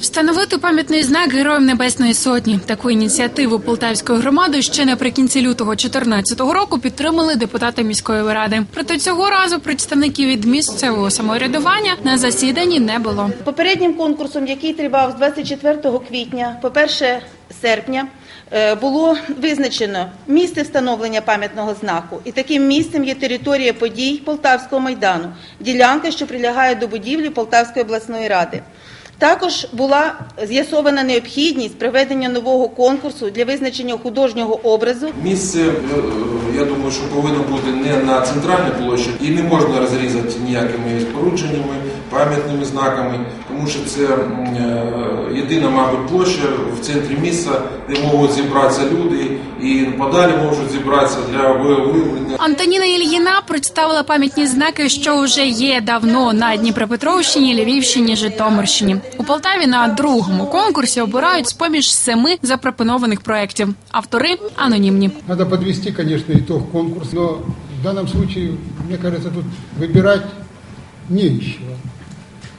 Встановити пам'ятний знак Героям Небесної Сотні. Таку ініціативу Полтавської громади ще наприкінці лютого 2014 року підтримали депутати міської ради. Проте цього разу представників від місцевого самоврядування на засіданні не було. Попереднім конкурсом, який тривав з 24 квітня по 1 серпня, е, було визначено місце встановлення пам'ятного знаку. І таким місцем є територія подій Полтавського майдану, ділянка, що прилягає до будівлі Полтавської обласної ради. Також була з'ясована необхідність проведення нового конкурсу для визначення художнього образу Місце, е, я думаю, що повинно бути не на центральній площі і не можна розрізати ніякими спорудженнями, пам'ятними знаками, тому що це е, єдина, мабуть, площа в центрі міста, де можуть зібратися люди і подалі можуть зібратися для виявлення. Антоніна Ільїна представила пам'ятні знаки, що вже є давно на Дніпропетровщині, Львівщині, Житомирщині. У Полтаві на другому конкурсі обирають з поміж семи запропонованих проєктів. Автори анонімні. Надо подвести, конечно, итог конкурса, но в данном случае, мне кажется, тут выбирать не из чего.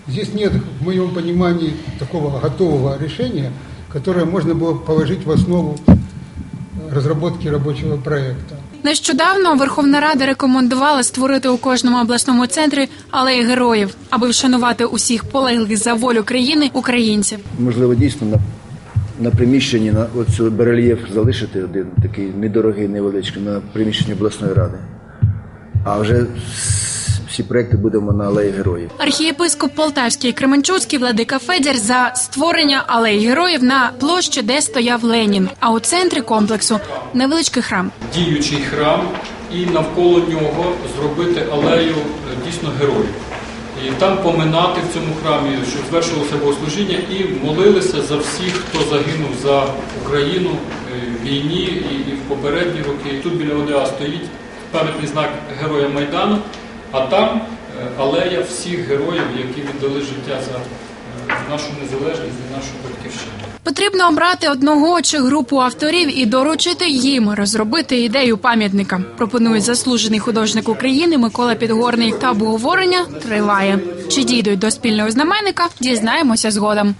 Здесь нет, в моем понимании, такого готового решения, которое можно было положить в основу разработки рабочего проекта. Нещодавно Верховна Рада рекомендувала створити у кожному обласному центрі алеї героїв, аби вшанувати усіх полеглих за волю країни українців. Можливо, дійсно на, на приміщенні на оцю барельєф залишити один такий недорогий, невеличкий на приміщенні обласної ради. А вже всі проекти будемо на алеї героїв. Архієпископ Полтавський і Кременчуцький владика Федір за створення алеї героїв на площі, де стояв Ленін. А у центрі комплексу невеличкий храм. діючий храм і навколо нього зробити алею е, дійсно героїв. І там поминати в цьому храмі, щоб звершилося богослужіння, і молилися за всіх, хто загинув за Україну е, в війні і, і в попередні роки. Тут біля ОДА стоїть пам'ятний знак Героя Майдану, а там е, алея всіх героїв, які віддали життя за, е, нашу незалежність, за нашу батьківщину. Потрібно обрати одного чи групу авторів і доручити їм розробити ідею пам'ятника. Пропонує заслужений художник України Микола Підгорний. Та обговорення триває. Чи дійдуть до спільного знаменника, дізнаємося згодом.